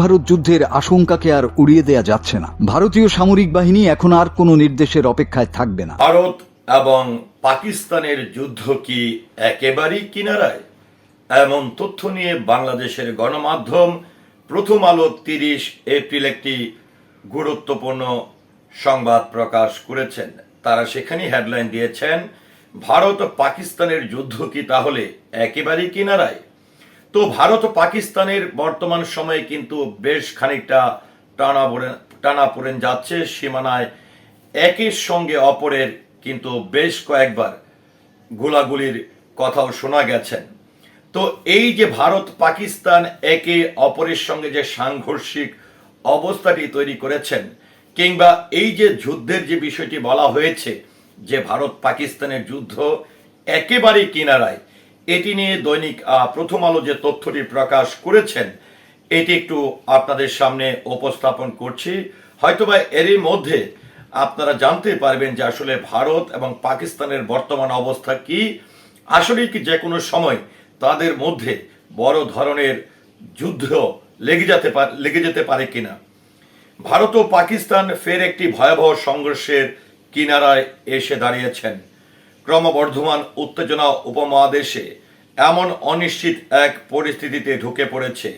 ভারত যুদ্ধের আশঙ্কাকে আর উড়িয়ে দেয়া যাচ্ছে না। ভারতীয় সামরিক বাহিনী এখন আর কোনো নির্দেশের অপেক্ষায় থাকবে না। ভারত এবং পাকিস্তানের যুদ্ধ কি একেবারেই কিনারায়? এমন তথ্য নিয়ে বাংলাদেশের গণমাধ্যম প্রথম আলো তিরিশ এপ্রিল একটি গুরুত্বপূর্ণ সংবাদ প্রকাশ করেছেন। তারা সেখানে হেডলাইন দিয়েছেন, ভারত পাকিস্তানের যুদ্ধ কি তাহলে একেবারেই কিনারায়? তো ভারত ও পাকিস্তানের বর্তমান সময়ে কিন্তু বেশ খানিকটা টানা টানা পড়েন যাচ্ছে। সীমানায় একের সঙ্গে অপরের কিন্তু বেশ কয়েকবার গোলাগুলির কথাও শোনা গেছেন তো এই যে ভারত, পাকিস্তান একে অপরের সঙ্গে যে সাংঘর্ষিক অবস্থাটি তৈরি করেছেন, কিংবা এই যে যুদ্ধের যে বিষয়টি বলা হয়েছে যে ভারত পাকিস্তানের যুদ্ধ একেবারেই কিনারায় এটি নিয়ে দৈনিক প্রথম আলো যে তথ্যটি প্রকাশ করেছেন, এটি একটু আপনাদের সামনে উপস্থাপন করছি। হয়তোবা এরই মধ্যে আপনারা জানতে পারবেন যে আসলে ভারত এবং পাকিস্তানের বর্তমান অবস্থা কি। আসলে কি যে কোনো সময় তাদের মধ্যে বড় ধরনের যুদ্ধ লেগে যেতে পারে লেগে যেতে পারে কিনা। ভারত ও পাকিস্তান ফের একটি ভয়াবহ সংঘর্ষের কিনারায় এসে দাঁড়িয়েছেন। ক্রমবর্ধমান উত্তেজনা উপমহাদেশে এমন অনিশ্চিত এক পরিস্থিতিতে ঢুকে পড়েছে,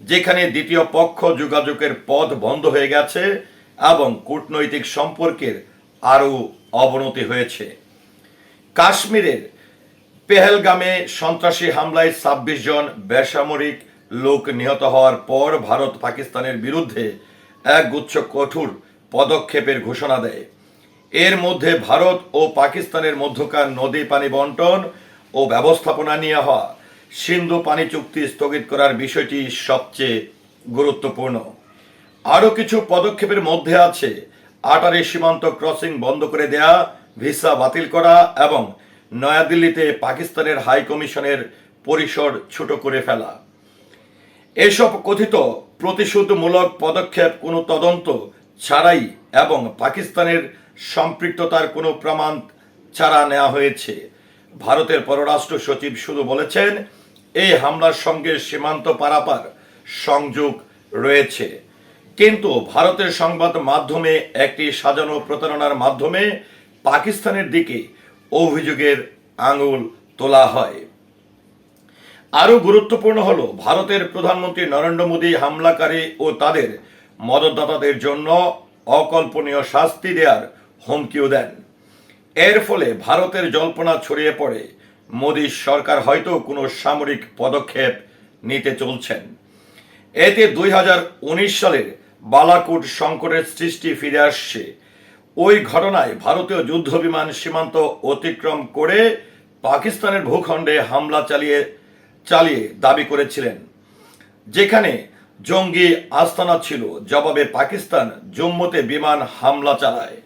যেখানে দ্বিতীয় পক্ষ যোগাযোগের পথ বন্ধ হয়ে গেছে এবং কূটনৈতিক সম্পর্কের আরও অবনতি হয়েছে। কাশ্মীরের পেহেলগামে সন্ত্রাসী হামলায় ছাব্বিশ জন বেসামরিক লোক নিহত হওয়ার পর ভারত পাকিস্তানের বিরুদ্ধে এক গুচ্ছ কঠোর পদক্ষেপের ঘোষণা দেয়। এর মধ্যে ভারত ও পাকিস্তানের মধ্যকার নদী পানি বন্টন ও ব্যবস্থাপনা নিয়ে হওয়া সিন্ধু পানি চুক্তি স্থগিত করার বিষয়টি সবচেয়ে গুরুত্বপূর্ণ। আরও কিছু পদক্ষেপের মধ্যে আছে। আটারি সীমান্ত ক্রসিং বন্ধ করে দেয়া, ভিসা বাতিল করা এবং নয়াদিল্লিতে পাকিস্তানের হাই কমিশনের পরিসর ছোট করে ফেলা। এসব কথিত প্রতিশোধমূলক পদক্ষেপ কোনো তদন্ত ছাড়াই এবং পাকিস্তানের সম্পৃক্ততার কোনো প্রমাণ ছাড়া নেওয়া হয়েছে। ভারতের পররাষ্ট্র সচিব শুধু বলেছেন, এই হামলার সঙ্গে সীমান্ত পারাপার সংযোগ রয়েছে। কিন্তু ভারতের সংবাদ মাধ্যমে একটি সাজানো প্রতারণার মাধ্যমে পাকিস্তানের দিকে অভিযোগের আঙুল তোলা হয়। আরও গুরুত্বপূর্ণ হল, ভারতের প্রধানমন্ত্রী নরেন্দ্র মোদী হামলাকারী ও তাদের মদতদাতাদের জন্য অকল্পনীয় শাস্তি দেওয়ার হুমকিও দেন। এর ফলে ভারতের জল্পনা ছড়িয়ে পড়ে। মোদীর সরকার হয়তো কোনো সামরিক পদক্ষেপ নিতে চলছেন। এতে দুই হাজার উনিশ সালের বালাকোট সংকটের সৃষ্টি ফিরে আসছে। ওই ঘটনায় ভারতীয় যুদ্ধ বিমান সীমান্ত অতিক্রম করে পাকিস্তানের ভূখণ্ডে হামলা চালিয়ে চালিয়ে দাবি করেছিলেন। যেখানে জঙ্গি আস্তানা ছিল। জবাবে পাকিস্তান জম্মুতে বিমান হামলা চালায়।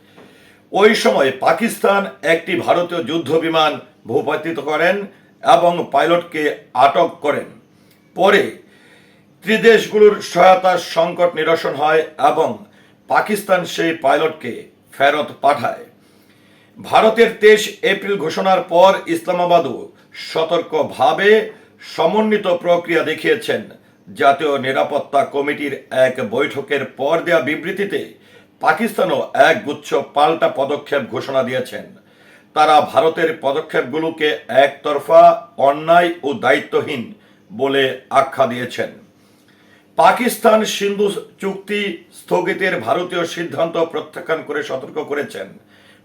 ওই সময় পাকিস্তান একটি ভারতীয় যুদ্ধ বিমান ভূপাতিত করেন এবং পাইলটকে আটক করেন। পরে ত্রিদেশগুলোর সহায়তার সংকট নিরসন হয় এবং পাকিস্তান সেই পাইলটকে ফেরত পাঠায়। ভারতের তেইশ এপ্রিল ঘোষণার পর ইসলামাবাদও সতর্কভাবে সমন্বিত প্রক্রিয়া দেখিয়েছেন। জাতীয় নিরাপত্তা কমিটির এক বৈঠকের পর দেয়া বিবৃতিতে পাকিস্তানও এক গুচ্ছ পাল্টা পদক্ষেপ ঘোষণা দিয়েছেন। তারা ভারতের পদক্ষেপগুলোকে একতরফা, অন্যায় ও দায়িত্বহীন বলে আখ্যা দিয়েছেন। পাকিস্তান সিন্ধু চুক্তি স্থগিতের ভারতীয় সিদ্ধান্ত প্রত্যাখ্যান করে সতর্ক করেছেন।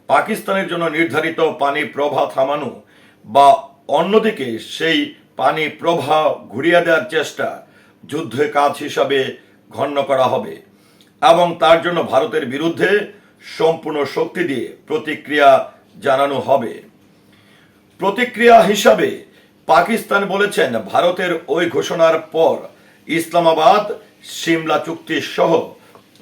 পাকিস্তানের জন্য নির্ধারিত পানি প্রবাহ থামানো বা অন্যদিকে সেই পানি প্রবাহ ঘুরিয়ে দেওয়ার চেষ্টা যুদ্ধের কাজ হিসাবে গণ্য করা হবে। এবং তার জন্য ভারতের বিরুদ্ধে সম্পূর্ণ শক্তি দিয়ে প্রতিক্রিয়া জানানো হবে। প্রতিক্রিয়া হিসাবে পাকিস্তান বলেছেন, ভারতের ওই ঘোষণার পর ইসলামাবাদ, সিমলা চুক্তি সহ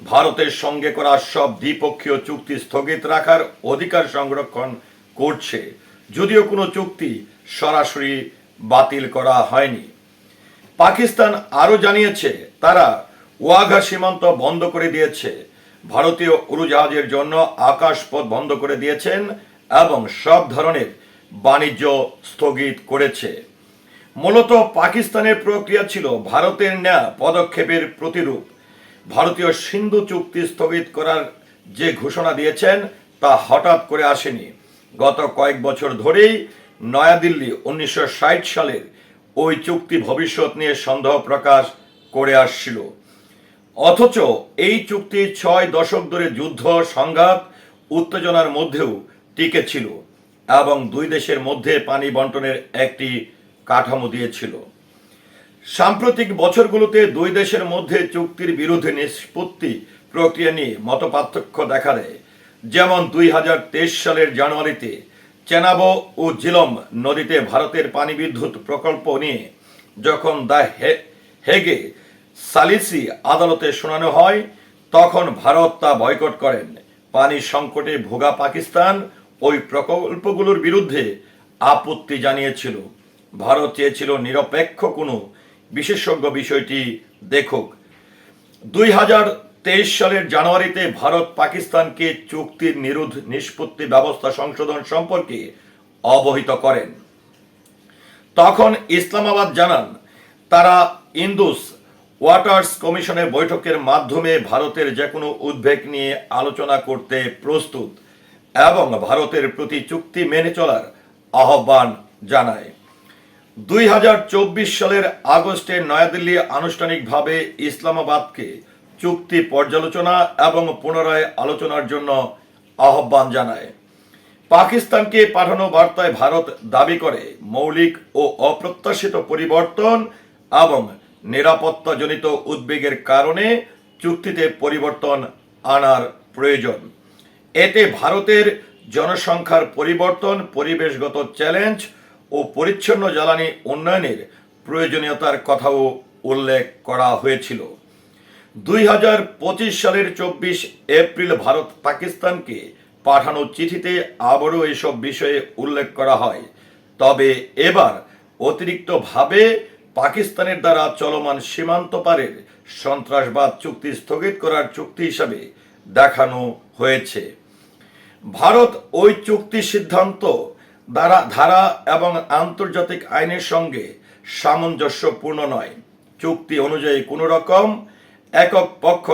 ভারতের সঙ্গে করা সব দ্বিপক্ষীয় চুক্তি স্থগিত রাখার অধিকার সংরক্ষণ করছে। যদিও কোনো চুক্তি সরাসরি বাতিল করা হয়নি। পাকিস্তান আরও জানিয়েছে, তারা ওয়াঘা সীমান্ত বন্ধ করে দিয়েছে। ভারতীয় উড়োজাহাজের জন্য আকাশপথ বন্ধ করে দিয়েছেন এবং সব ধরনের বাণিজ্য স্থগিত করেছে। মূলত পাকিস্তানের প্রক্রিয়া ছিল ভারতের নেয়া পদক্ষেপের প্রতিরূপ। ভারতীয় সিন্ধু চুক্তি স্থগিত করার যে ঘোষণা দিয়েছেন, তা হঠাৎ করে আসেনি। গত কয়েক বছর ধরেই নয়াদিল্লি উনিশশো ষাট সালের ওই চুক্তি ভবিষ্যৎ নিয়ে সন্দেহ প্রকাশ করে আসছিল। অথচ এই চুক্তি ছয় দশক ধরে যুদ্ধ, সংঘাত, উত্তেজনার মধ্যেও টিকে ছিল এবং দুই দেশের মধ্যে পানি বন্টনের একটি কাঠামো দিয়েছিল। সাম্প্রতিক বছরগুলোতে দুই দেশের মধ্যে চুক্তির বিরুদ্ধে নিষ্পত্তি প্রক্রিয়া নিয়ে মতপার্থক্য দেখা দেয়। যেমন দুই হাজার তেইশ সালের জানুয়ারিতে চেনাবো ও জিলম নদীতে ভারতের পানি বিদ্যুৎ প্রকল্প নিয়ে যখন দা হে- হেগে সালিসি আদালতে শোনানো হয়, তখন ভারত তা বয়কট করেন। পানি সংকটে ভোগা পাকিস্তান ওই প্রকল্পগুলোর বিরুদ্ধে আপত্তি জানিয়েছিল। ভারত চেয়েছিল নিরপেক্ষ কোনো বিশেষজ্ঞ বিষয়টি দেখুক। দুই হাজার তেইশ সালের জানুয়ারিতে ভারত পাকিস্তানকে চুক্তির নিরোধ নিষ্পত্তি ব্যবস্থা সংশোধন সম্পর্কে অবহিত করেন। তখন ইসলামাবাদ জানান, তারা ইন্দুস ওয়াটার্স কমিশনের বৈঠকের মাধ্যমে ভারতের যে কোনো উদ্বেগ নিয়ে আলোচনা করতে প্রস্তুত এবং ভারতের প্রতি চুক্তি মেনে চলার আহ্বান জানায়। দুই হাজার চব্বিশ সালের আগস্টে নয়াদিল্লি আনুষ্ঠানিকভাবে ইসলামাবাদকে চুক্তি পর্যালোচনা এবং পুনরায় আলোচনার জন্য আহ্বান জানায়। পাকিস্তানকে পাঠানো বার্তায় ভারত দাবি করে, মৌলিক ও অপ্রত্যাশিত পরিবর্তন এবং নিরাপত্তাজনিত উদ্বেগের কারণে চুক্তিতে পরিবর্তন আনার প্রয়োজন। এতে ভারতের জনসংখ্যার পরিবর্তন, পরিবেশগত চ্যালেঞ্জ ও পরিচ্ছন্ন জ্বালানি উন্নয়নের প্রয়োজনীয়তার কথাও উল্লেখ করা হয়েছিল। দুই হাজার পঁচিশ সালের চব্বিশ এপ্রিল ভারত পাকিস্তানকে পাঠানো চিঠিতে আবারও এসব বিষয়ে উল্লেখ করা হয়। তবে এবার অতিরিক্তভাবে পাকিস্তানের দ্বারা চলমান সীমান্ত পারের সন্ত্রাসবাদ চুক্তি স্থগিত করার চুক্তি হিসাবে দেখানো হয়েছে। ভারত ওই চুক্তি সিদ্ধান্ত দ্বারা ধারা এবং আন্তর্জাতিক আইনের সঙ্গে সামঞ্জস্যপূর্ণ নয়। চুক্তি অনুযায়ী কোনো রকম একক পক্ষ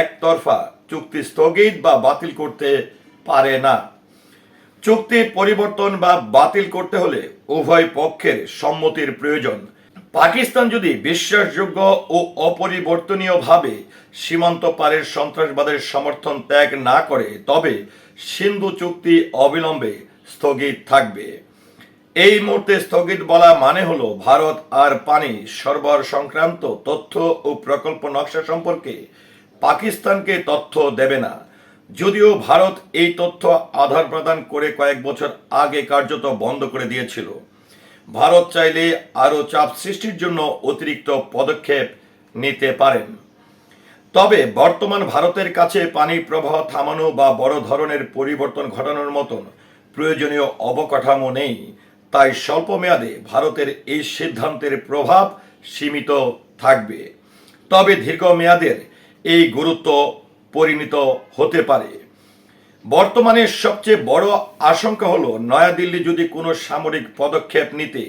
একতরফা চুক্তি স্থগিত বা বাতিল করতে পারে না। চুক্তি পরিবর্তন বা বাতিল করতে হলে উভয় পক্ষের সম্মতির প্রয়োজন। পাকিস্তান যদি বিশ্বাসযোগ্য ও অপরিবর্তনীয়ভাবে সীমান্ত পারের সন্ত্রাসবাদের সমর্থন ত্যাগ না করে, তবে সিন্ধু চুক্তি অবিলম্বে স্থগিত থাকবে। এই মুহূর্তে স্থগিত বলা মানে হলো ভারত আর পানি, সরবরাহ সংক্রান্ত তথ্য ও প্রকল্প নকশা সম্পর্কে পাকিস্তানকে তথ্য দেবে না। যদিও ভারত এই তথ্য আধার প্রদান করে কয়েক বছর আগে কার্যত বন্ধ করে দিয়েছিল। ভারত চাইলে আরও চাপ সৃষ্টির জন্য অতিরিক্ত পদক্ষেপ নিতে পারেন। তবে বর্তমান ভারতের কাছে পানি প্রবাহ থামানো বা বড় ধরনের পরিবর্তন ঘটানোর মতন প্রয়োজনীয় অবকাঠামো নেই। তাই স্বল্প মেয়াদে ভারতের এই সিদ্ধান্তের প্রভাব সীমিত থাকবে। তবে দীর্ঘমেয়াদের এই গুরুত্ব পরিণত হতে পারে। বর্তমানে সবচেয়ে বড় আশঙ্কা হলো, নয়াদিল্লি যদি কোনো সামরিক পদক্ষেপ নিতে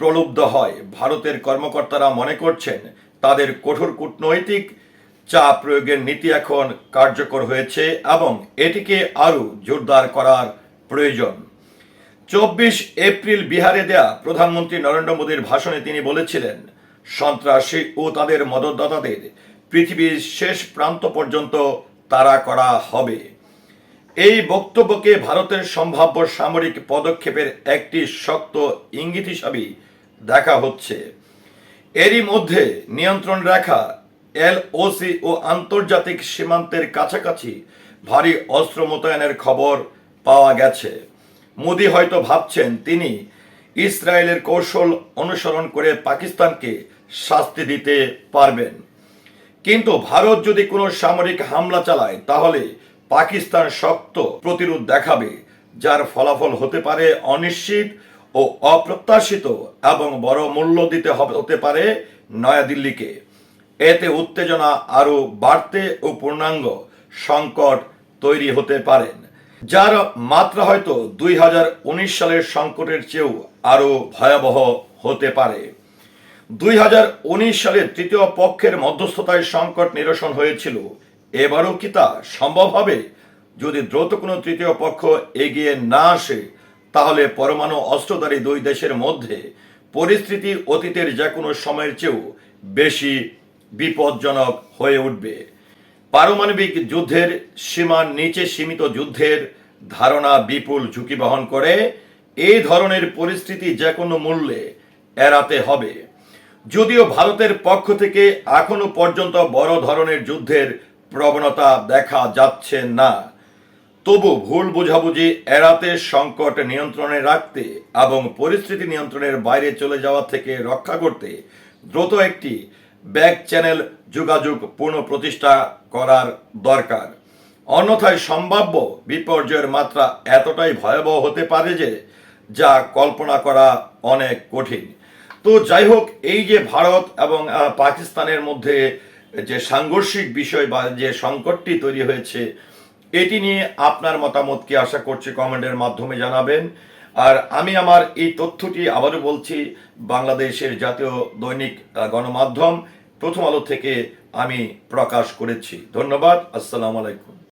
প্রলুব্ধ হয়, ভারতের কর্মকর্তারা মনে করছেন তাদের কঠোর কূটনৈতিক চাপ প্রয়োগের নীতি এখন কার্যকর হয়েছে এবং এটিকে আরও জোরদার করার প্রয়োজন। চব্বিশ এপ্রিল বিহারে দেয়া প্রধানমন্ত্রী নরেন্দ্র মোদীর ভাষণে তিনি বলেছিলেন, সন্ত্রাসী ও তাদের মদতদাতাদের পৃথিবীর শেষ প্রান্ত পর্যন্ত তারা করা হবে। এই বক্তব্যকে ভারতের সম্ভাব্য সামরিক পদক্ষেপের একটি শক্ত ইঙ্গিত হিসাবেই দেখা হচ্ছে। এরই মধ্যে নিয়ন্ত্রণ রেখা এলওসি ও আন্তর্জাতিক সীমান্তের কাছাকাছি ভারী অস্ত্র মোতায়েনের খবর পাওয়া গেছে। মোদি হয়তো ভাবছেন তিনি ইসরায়েলের কৌশল অনুসরণ করে পাকিস্তানকে শাস্তি দিতে পারবেন। কিন্তু ভারত যদি কোনো সামরিক হামলা চালায়, তাহলে পাকিস্তান শক্ত প্রতিরোধ দেখাবে, যার ফলাফল হতে পারে অনিশ্চিত ও অপ্রত্যাশিত এবং বড় মূল্য দিতে হতে পারে নয়াদিল্লিকে। এতে উত্তেজনা আরও বাড়তে ও পূর্ণাঙ্গ সংকট তৈরি হতে পারেন যার মাত্রা হয়তো দুই হাজার উনিশ সালের সংকটের চেয়েও আরও ভয়াবহ হতে পারে। দুই সালে তৃতীয় পক্ষের মধ্যস্থতায় সংকট নিরসন হয়েছিল এবারও কি তা সম্ভব হবে? যদি দ্রুত কোনো তৃতীয় পক্ষ এগিয়ে না আসে, তাহলে পরমাণু অস্ত্রধারী দুই দেশের মধ্যে পরিস্থিতি অতীতের যে কোনো সময়ের চেয়েও বেশি বিপজ্জনক হয়ে উঠবে। পারমাণবিক যুদ্ধের সীমার নিচে সীমিত যুদ্ধের ধারণা বিপুল ঝুঁকি বহন করে, এই ধরনের পরিস্থিতি যে কোনো মূল্যে এড়াতে হবে। যদিও ভারতের পক্ষ থেকে এখনও পর্যন্ত বড় ধরনের যুদ্ধের প্রবণতা দেখা যাচ্ছে না। তবু ভুল বোঝাবুঝি এড়াতে সংকট নিয়ন্ত্রণে রাখতে এবং পরিস্থিতি নিয়ন্ত্রণের বাইরে চলে যাওয়া থেকে রক্ষা করতে দ্রুত একটি ব্যাক চ্যানেল যোগাযোগ পুনঃপ্রতিষ্ঠা করার দরকার। অন্যথায় সম্ভাব্য বিপর্যয়ের মাত্রা এতটাই ভয়াবহ হতে পারে যে, যা কল্পনা করা অনেক কঠিন। তো যাই হোক, এই যে ভারত এবং পাকিস্তানের মধ্যে যে সাংঘর্ষিক বিষয় বা যে সংকটটি তৈরি হয়েছে, এটি নিয়ে আপনার মতামত কি আশা করছি কমেন্টের মাধ্যমে জানাবেন। আর আমি আমার এই তথ্যটি আবারও বলছি, বাংলাদেশের জাতীয় দৈনিক গণমাধ্যম প্রথম আলো থেকে আমি প্রকাশ করেছি। ধন্যবাদ, আসসালামু আলাইকুম।